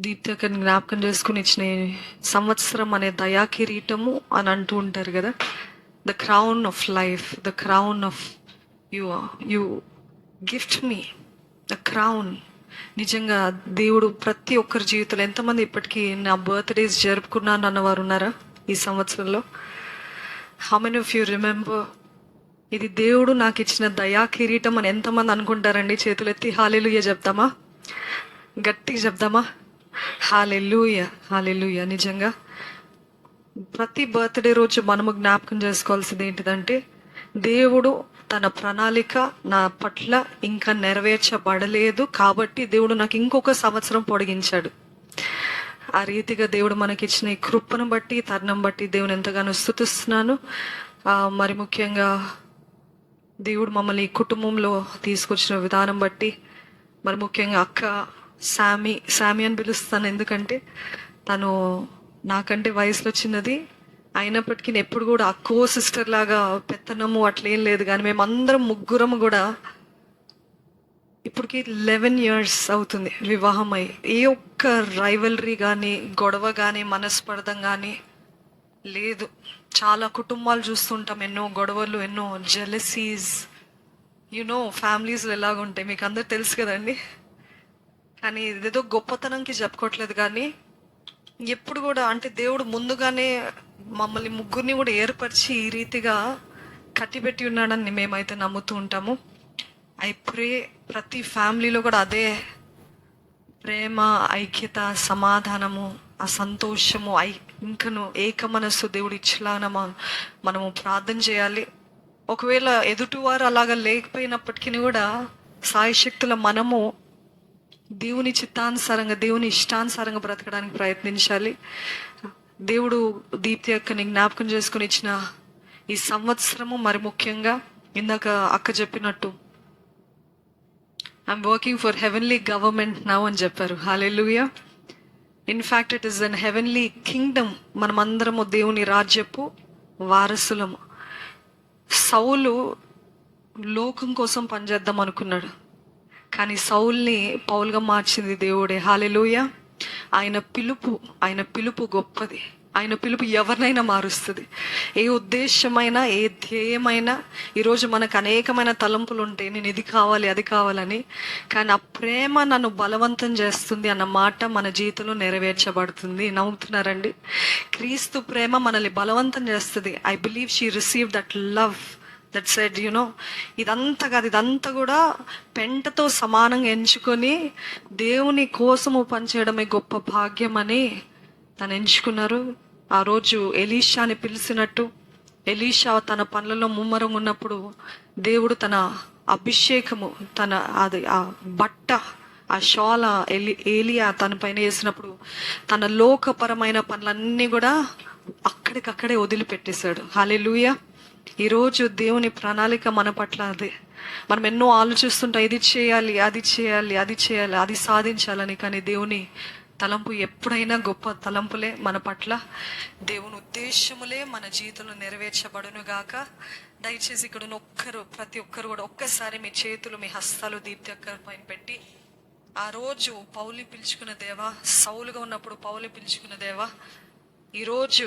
దీప్తకని జ్ఞాపకం చేసుకుని ఇచ్చిన సంవత్సరం అనే దయా కిరీటము అని అంటూ ఉంటారు కదా. The crown of life the crown of you you gift me the crown నిజంగా దేవుడు ప్రతి ఒక్కరి జీవితంలో ఎంతమంది ఇప్పటికీ నా బర్త్డేస్ జరుపుకున్నాను అన్నవారు ఉన్నారా ఈ సంవత్సరంలో? How many of you remember ఇది దేవుడు నాకు ఇచ్చిన దయా కిరీటం అని ఎంతమంది అనుకుంటారండి? చేతులెత్తి హాలెలుయ చెప్తామా? గట్టిగా చెప్దామా హాలెల్లుయ హాలెల్లుయ నిజంగా ప్రతి బర్త్డే రోజు మనము జ్ఞాపకం చేసుకోవాల్సింది ఏంటిదంటే దేవుడు తన ప్రణాళిక నా పట్ల ఇంకా నెరవేర్చబడలేదు కాబట్టి దేవుడు నాకు ఇంకొక సంవత్సరం పొడిగించాడు. ఆ రీతిగా దేవుడు మనకిచ్చిన ఈ కృపను బట్టి తరుణం బట్టి దేవుని ఎంతగానో స్థుతిస్తున్నాను. మరి ముఖ్యంగా దేవుడు మమ్మల్ని ఈ కుటుంబంలో తీసుకొచ్చిన విధానం బట్టి మరి ముఖ్యంగా అక్క సామి సామి అని పిలుస్తాను. ఎందుకంటే తను నాకంటే వయసులో చిన్నది. అయినప్పటికీ నేను ఎప్పుడు కూడా అక్కో సిస్టర్ లాగా పెత్తనము అట్లేం లేదు. కానీ మేమందరం ముగ్గురం కూడా ఇప్పటికి లెవెన్ ఇయర్స్ అవుతుంది వివాహం అయ్యి ఏ ఒక్క రైవలరీ కానీ గొడవ కానీ మనస్పర్ధం కానీ లేదు. చాలా కుటుంబాలు చూస్తుంటాం. ఎన్నో గొడవలు ఎన్నో జెలసీస్ యునో ఫ్యామిలీస్లో ఎలాగుంటాయి? మీకు అందరు తెలుసు కదండి. కానీ ఇదేదో గొప్పతనంకి చెప్పుకోవట్లేదు కానీ ఎప్పుడు కూడా అంటే దేవుడు ముందుగానే మమ్మల్ని ముగ్గురిని కూడా ఏర్పరిచి ఈ రీతిగా కట్టిపెట్టి ఉన్నాడని మేమైతే నమ్ముతూ ఉంటాము. ఐ ప్రే ప్రతి ఫ్యామిలీలో కూడా అదే ప్రేమ ఐక్యత సమాధానము ఆ సంతోషము ఐ ఇంకను ఏక మనస్సు దేవుడు ఇచ్చేలాగా మనము ప్రార్థన చేయాలి. ఒకవేళ ఎదుటివారు అలాగా లేకపోయినప్పటికీ కూడా సాయశక్తుల మనము దేవుని చిత్తానుసారంగా దేవుని ఇష్టానుసారంగా బ్రతకడానికి ప్రయత్నించాలి. దేవుడు దీప్తి అక్కని జ్ఞాపకం చేసుకుని ఇచ్చిన ఈ సంవత్సరము మరి ముఖ్యంగా ఇందాక అక్క చెప్పినట్టు I'm working for heavenly government now అని చెప్పారు. Hallelujah in fact it is an heavenly kingdom మనమందరము దేవుని రాజ్యపు వారసులము. సౌలు లోకం కోసం పనిచేద్దాం అనుకున్నాడు. కానీ సౌల్ని పౌలుగా మార్చింది దేవుడే. హాలెలుయ ఆయన పిలుపు ఆయన పిలుపు గొప్పది. ఆయన పిలుపు ఎవరినైనా మారుస్తుంది. ఏ ఉద్దేశమైనా ఏ ధ్యేయమైనా ఈరోజు మనకు అనేకమైన తలంపులు ఉంటాయి నేను ఇది కావాలి అది కావాలని కానీ ఆ ప్రేమ నన్ను బలవంతం చేస్తుంది అన్న మాట మన జీవితంలో నెరవేర్చబడుతుంది. నమ్ముతున్నారండి క్రీస్తు ప్రేమ మనల్ని బలవంతం చేస్తుంది. I believe she receive that love that said you know ఇదంతా కాదు ఇదంతా కూడా పెంటతో సమానంగా ఎంచుకొని దేవుని కోసము పనిచేయడమే గొప్ప భాగ్యం అని తను ఎంచుకున్నారు. ఆ రోజు ఎలీషాని పిలిచినట్టు ఎలీషా తన పనులలో ముమ్మరం ఉన్నప్పుడు దేవుడు తన అభిషేకము తన అది ఆ బట్ట ఆ షాల ఎలి ఏలియా తన పైన వేసినప్పుడు తన లోకపరమైన పనులన్నీ కూడా అక్కడికక్కడే వదిలిపెట్టేశాడు. హాలెలూయా ఈరోజు దేవుని ప్రణాళిక మన పట్ల అదే. మనం ఎన్నో ఆలోచిస్తుంటాం ఇది చేయాలి అది చేయాలి అది చేయాలి అది సాధించాలని. కానీ దేవుని తలంపు ఎప్పుడైనా గొప్ప తలంపులే మన పట్ల. దేవుని ఉద్దేశములే మన జీవితంలో నెరవేర్చబడును గాక దయచేసి ఇక్కడ ఒక్కరు ప్రతి ఒక్కరు కూడా ఒక్కసారి మీ చేతులు మీ హస్తాలు దీప్తి అక్కర పైన పెట్టి ఆ రోజు పౌలి పిలుచుకున్న దేవా సౌలుగా ఉన్నప్పుడు పౌలి పిలుచుకున్న దేవా ఈరోజు